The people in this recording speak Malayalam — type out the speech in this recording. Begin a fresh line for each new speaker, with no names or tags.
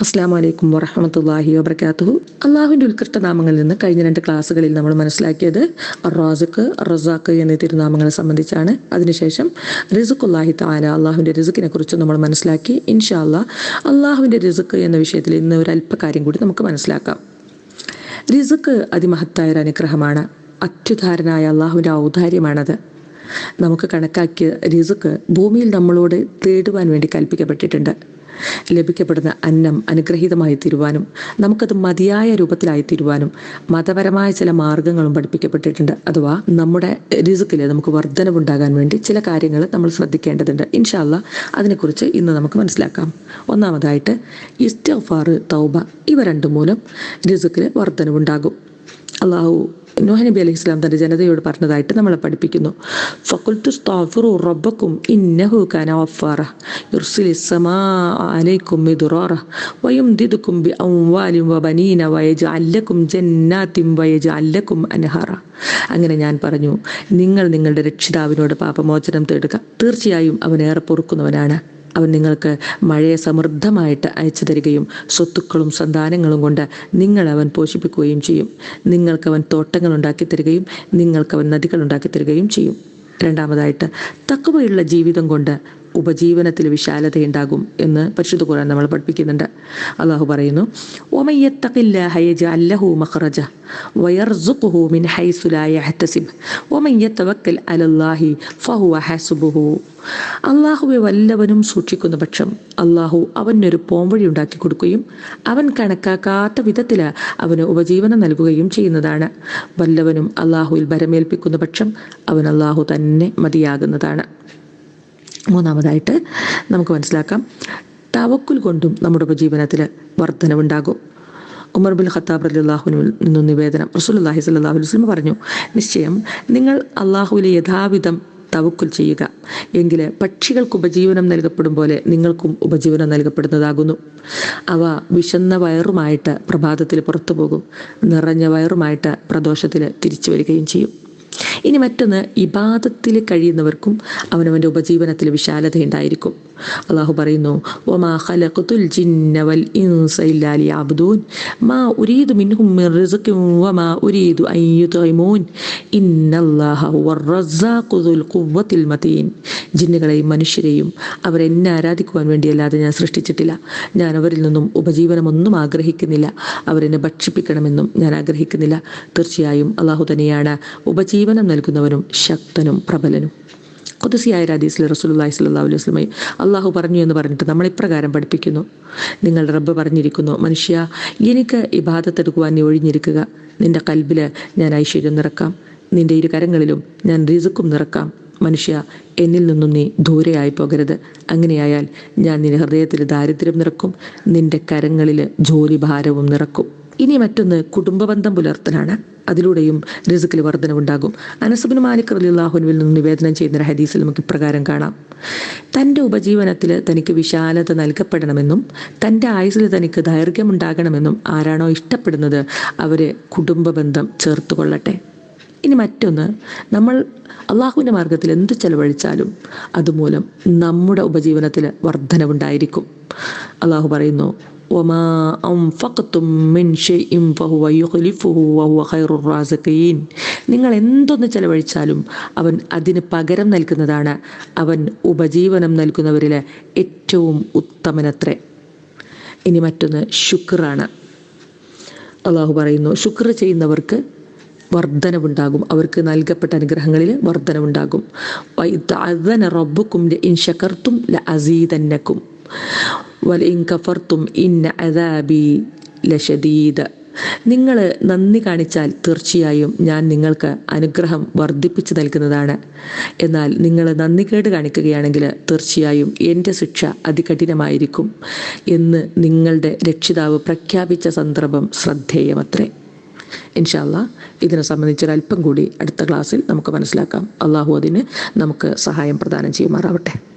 അസ്സാം വലൈക്കും വറഹമത്തല്ലാഹി വബർക്കാത്തു അള്ളാഹുവിന്റെ ഉത്കൃഷ്ട നാമങ്ങളിൽ നിന്ന് കഴിഞ്ഞ രണ്ട് ക്ലാസ്സുകളിൽ നമ്മൾ മനസ്സിലാക്കിയത് റോസക്ക് റസാഖ് എന്നീ തിരുനാമങ്ങളെ സംബന്ധിച്ചാണ്. അതിനുശേഷം റിസുഖുല്ലാഹി താല അള്ളാഹുവിന്റെ റിസുക്കിനെ കുറിച്ച് നമ്മൾ മനസ്സിലാക്കി. ഇൻഷാ അല്ലാ അള്ളാഹുവിന്റെ റിസുക്ക് എന്ന വിഷയത്തിൽ ഇന്ന് ഒരു അല്പകാര്യം കൂടി നമുക്ക് മനസ്സിലാക്കാം. റിസുക്ക് അതിമഹത്തായ ഒരു അനുഗ്രഹമാണ്. അത്യുധാരനായ അള്ളാഹുവിന്റെ ഔദാര്യമാണത്. നമുക്ക് കണക്കാക്കിയ റിസുക്ക് ഭൂമിയിൽ നമ്മളോട് തേടുവാൻ വേണ്ടി കൽപ്പിക്കപ്പെട്ടിട്ടുണ്ട്. ലഭിക്കപ്പെടുന്ന അന്നം അനുഗ്രഹീതമായി തീരുവാനും നമുക്കത് മതിയായ രൂപത്തിലായി തീരുവാനും മതപരമായ ചില മാർഗങ്ങളും പഠിപ്പിക്കപ്പെട്ടിട്ടുണ്ട്. അഥവാ നമ്മുടെ റിസുക്കിൽ നമുക്ക് വർധനവുണ്ടാകാൻ വേണ്ടി ചില കാര്യങ്ങൾ നമ്മൾ ശ്രദ്ധിക്കേണ്ടതുണ്ട്. ഇൻഷാല്ല അതിനെക്കുറിച്ച് ഇന്ന് നമുക്ക് മനസ്സിലാക്കാം. ഒന്നാമതായിട്ട് ഇസ്തഫാർ തൗബ ഇവ രണ്ടും മൂലം റിസുക്കിൽ വർധനവുണ്ടാകും. അള്ളാഹു നോഹ നബി അലൈഹി ഇസ്ലാം തന്റെ ജനതയോട് പറഞ്ഞതായിട്ട് നമ്മളെ പഠിപ്പിക്കുന്നു. റബ്ബക്കും ഇന്നഹു അലൈക്കും വബനീന അങ്ങനെ ഞാൻ പറഞ്ഞു നിങ്ങൾ നിങ്ങളുടെ രക്ഷിതാവിനോട് പാപമോചനം തേടുക. തീർച്ചയായും അവൻ ഏറെ പൊറുക്കുന്നവനാണ്. അവൻ നിങ്ങൾക്ക് മഴയെ സമൃദ്ധമായിട്ട് അയച്ചു തരികയും സ്വത്തുക്കളും സന്താനങ്ങളും കൊണ്ട് നിങ്ങൾ അവൻ പോഷിപ്പിക്കുകയും ചെയ്യും. നിങ്ങൾക്കവൻ തോട്ടങ്ങൾ ഉണ്ടാക്കി തരികയും നിങ്ങൾക്കവൻ നദികൾ ഉണ്ടാക്കി തരികയും ചെയ്യും. രണ്ടാമതായിട്ട് തക്കവയുള്ള ജീവിതം കൊണ്ട് ഉപജീവനത്തിൽ വിശാലതയുണ്ടാകും എന്ന് പരിശുദ്ധ ഖുർആൻ നമ്മൾ പഠിപ്പിക്കുന്നുണ്ട്. അള്ളാഹു പറയുന്നു അള്ളാഹുവെ വല്ലവനും സൂക്ഷിക്കുന്ന പക്ഷം അള്ളാഹു അവനൊരു പോംവഴി ഉണ്ടാക്കി കൊടുക്കുകയും അവൻ കണക്കാക്കാത്ത വിധത്തിൽ അവന് ഉപജീവനം നൽകുകയും ചെയ്യുന്നതാണ്. വല്ലവനും അള്ളാഹുവിൽ ഭരമേൽപ്പിക്കുന്ന പക്ഷം അവൻ അള്ളാഹു തന്നെ മതിയാകുന്നതാണ്. മൂന്നാമതായിട്ട് നമുക്ക് മനസ്സിലാക്കാം. തവക്കുൽ കൊണ്ടും നമ്മുടെ ഉപജീവനത്തിൽ വർധനവുണ്ടാകും. ഉമർ ബുൽ ഖത്താബ് അലി അള്ളാഹുവിൽ നിന്നും നിവേദനം റസൂലുല്ലാഹി സ്വല്ലല്ലാഹു അലൈഹി വസല്ലം പറഞ്ഞു നിശ്ചയം നിങ്ങൾ അള്ളാഹുവിലെ യഥാവിധം തവക്കുൽ ചെയ്യുക. എങ്കിൽ പക്ഷികൾക്ക് ഉപജീവനം നൽകപ്പെടും പോലെ നിങ്ങൾക്കും ഉപജീവനം നൽകപ്പെടുന്നതാകുന്നു. അവ വിശന്ന വയറുമായിട്ട് പ്രഭാതത്തിൽ പുറത്തു പോകും. നിറഞ്ഞ വയറുമായിട്ട് പ്രദോഷത്തിൽ തിരിച്ചു വരികയും ചെയ്യും. ഇനി മറ്റൊന്ന് ഇബാദത്തിൽ കഴിയുന്നവർക്കും അവനവന്റെ ഉപജീവനത്തിൽ വിശാലത ഉണ്ടായിരിക്കും അള്ളാഹു പറയുന്നു ജിന്ന വൽ ഇൻസ ഇല്ലാ മാ ഉരീദു മിൻ വമാ ഉരീദു അൻ മതീൻ. ജിന്നുകളെയും മനുഷ്യരെയും അവരെന്നെ ആരാധിക്കുവാൻ വേണ്ടിയല്ലാതെ ഞാൻ സൃഷ്ടിച്ചിട്ടില്ല. ഞാൻ അവരിൽ നിന്നും ഉപജീവനമൊന്നും ആഗ്രഹിക്കുന്നില്ല. അവരെന്നെ ഭക്ഷിപ്പിക്കണമെന്നും ഞാൻ ആഗ്രഹിക്കുന്നില്ല. തീർച്ചയായും അള്ളാഹു തന്നെയാണ് ഉപജീവനം നൽകുന്നവനും ശക്തനും പ്രബലനും. കുതിസിയായ ഹദീസിൽ റസൂലുല്ലാഹി സ്വല്ലല്ലാഹു അലൈഹി വസല്ലം അള്ളാഹു പറഞ്ഞു എന്ന് പറഞ്ഞിട്ട് നമ്മൾ ഇപ്രകാരം പഠിപ്പിക്കുന്നു. നിങ്ങൾ റബ്ബ് പറഞ്ഞിരിക്കുന്നു മനുഷ്യ എനിക്ക് ഇബാദത്തെടുക്കുവാൻ നീ ഒഴിഞ്ഞിരിക്കുക. നിന്റെ കൽബിൽ ഞാൻ ഐശ്വര്യം നിറക്കാം. നിന്റെ ഇരു കരങ്ങളിലും ഞാൻ റിസുക്കും നിറക്കാം. മനുഷ്യ എന്നിൽ നിന്നും നീ ദൂരെയായി പോകരുത്. അങ്ങനെയായാൽ ഞാൻ നിന്റെ ഹൃദയത്തിൽ ദാരിദ്ര്യം നിറക്കും. നിന്റെ കരങ്ങളിൽ ജോലി ഭാരവും നിറക്കും. ഇനി മറ്റൊന്ന് കുടുംബബന്ധം പുലർത്തലാണ്. അതിലൂടെയും റിസുക്കിൽ വർധനവുണ്ടാകും. അനസുബിൻ മാലിക് റലിള്ളാഹുനുവിൽ നിന്ന് നിവേദനം ചെയ്യുന്ന ഹദീസിൽ നമുക്ക് ഇപ്രകാരം കാണാം. തന്റെ ഉപജീവനത്തിൽ തനിക്ക് വിശാലത നൽകപ്പെടണമെന്നും തന്റെ ആയുസിൽ തനിക്ക് ദൈർഘ്യമുണ്ടാകണമെന്നും ആരാണോ ഇഷ്ടപ്പെടുന്നത് അവരെ കുടുംബ ബന്ധം ചേർത്ത് കൊള്ളട്ടെ ഇനി മറ്റൊന്ന് നമ്മൾ അള്ളാഹുവിന്റെ മാർഗത്തിൽ എന്ത് ചെലവഴിച്ചാലും അതുമൂലം നമ്മുടെ ഉപജീവനത്തിൽ വർധനവുണ്ടായിരിക്കും. അള്ളാഹു പറയുന്നു وما أنفقتم من شيء فهو يخلفه وهو خير الرازقين നിങ്ങൾ എന്തൊന്ന് ചെലവഴിച്ചാലും അവൻ അതിന് പകരം നൽകുന്നതാണ് അവൻ ഉപജീവനം നൽകുന്നവരിൽ ഏറ്റവും ഉത്തമനത്രേ ഇനി മറ്റൊന്ന് ശുക്രാണ് അള്ളാഹു പറയുന്നു ശുക്ർ ചെയ്യുന്നവർക്ക് വർധനവുണ്ടാകും അവർക്ക് നൽകപ്പെട്ട അനുഗ്രഹങ്ങളിൽ വർധനവുണ്ടാകും റബ്ബുക്കും ഇൻ ശകർത്തും ല അസീതന്നക്കും ഇൻ കഫർത്തും ഇന്ന അദാബി ലഷദീദ്. നിങ്ങൾ നന്ദി കാണിച്ചാൽ തീർച്ചയായും ഞാൻ നിങ്ങൾക്ക് അനുഗ്രഹം വർദ്ധിപ്പിച്ചു നൽകുന്നതാണ്. എന്നാൽ നിങ്ങൾ നന്ദി നന്ദികേട് കാണിക്കുകയാണെങ്കിൽ തീർച്ചയായും എന്റെ ശിക്ഷ അതികഠിനമായിരിക്കും എന്ന് നിങ്ങളുടെ രക്ഷിതാവ് പ്രഖ്യാപിച്ച സന്ദർഭം ശ്രദ്ധേയമത്രേ. ഇൻഷാല്ല ഇതിനെ സംബന്ധിച്ചൊരല്പം കൂടി അടുത്ത ക്ലാസ്സിൽ നമുക്ക് മനസ്സിലാക്കാം. അള്ളാഹു അതിന് നമുക്ക് സഹായം പ്രദാനം ചെയ്യുമാറാവട്ടെ.